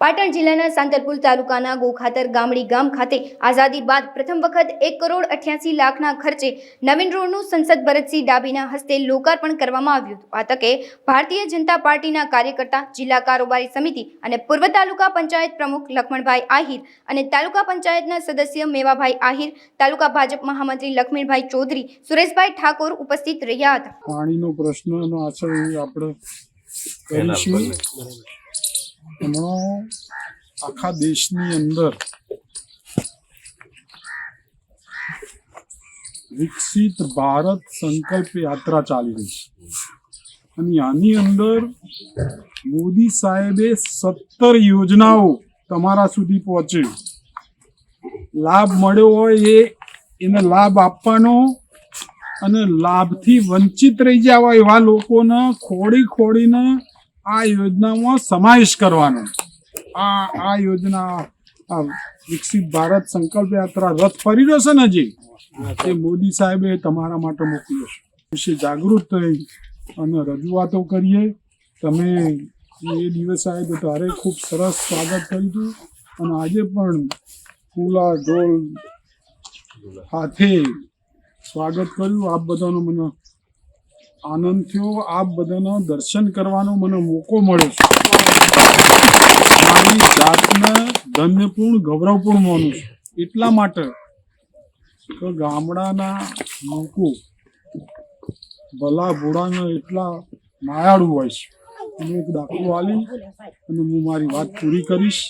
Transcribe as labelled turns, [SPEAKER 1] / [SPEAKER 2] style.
[SPEAKER 1] પાટણ જિલ્લાના સાંતરપુર તાલુકાના ગોખાતર ગામડી ગામ ખાતે આઝાદી બાદ પ્રથમ વખત એક કરોડ અઠ્યાસી લાખના ખર્ચે નવીન રોડનું સંસદ ભરતસિંહ ડાબીના હસ્તે લોકાર્પણ કરવામાં આવ્યું હતું. આ તકે ભારતીય જનતા પાર્ટીના કાર્યકર્તા જિલ્લા કારોબારી સમિતિ અને પૂર્વ તાલુકા પંચાયત પ્રમુખ લક્ષ્મણભાઈ આહિર અને તાલુકા પંચાયતના સદસ્ય મેવાભાઈ આહિર તાલુકા ભાજપ મહામંત્રી લખમીણભાઈ ચૌધરી સુરેશભાઈ ઠાકોર ઉપસ્થિત રહ્યા હતા.
[SPEAKER 2] પાણીનો પ્રશ્ન આપણે આખા દેશની અંદર વિકસિત ભારત સંકલ્પ યાત્રા ચાલી રહી છે અને આની અંદર મોદી સાહેબે સત્તર યોજનાઓ તમારા સુધી પહોંચે લાભ મળ્યો હોય એ એને લાભ આપવાનો અને લાભથી વંચિત રહી જવા એવા લોકોને ખોડી ખોડીને આ યોજનામાં સમાવેશ કરવાનો આ આ યોજના વિકસિત ભારત સંકલ્પ યાત્રા રથ ફરી રહ્યો છે ને હજી? એ મોદી સાહેબે તમારા માટે મોકલ્યો છે વિશે જાગૃત થઈ અને રજૂઆતો કરીએ. તમે એ દિવસ સાહેબ, તારે ખૂબ સરસ સ્વાગત કર્યું હતું. અને આજે પણ ફૂલા ઢોલ હાથે સ્વાગત કર્યું. આપ બધાનો મને આનંદ થયો. આપ બધાનો દર્શન કરવાનો મને મોકો મળ્યો મારી જાતને ધન્યપૂર્ણ, ગૌરવપૂર્ણ માનું છું. એટલા માટે કે ગામડાના લોકો ભલા ભોળાના એટલા માયાળુ હોય છે. અને એક દાખલો આલી અને હું મારી વાત પૂરી કરીશ.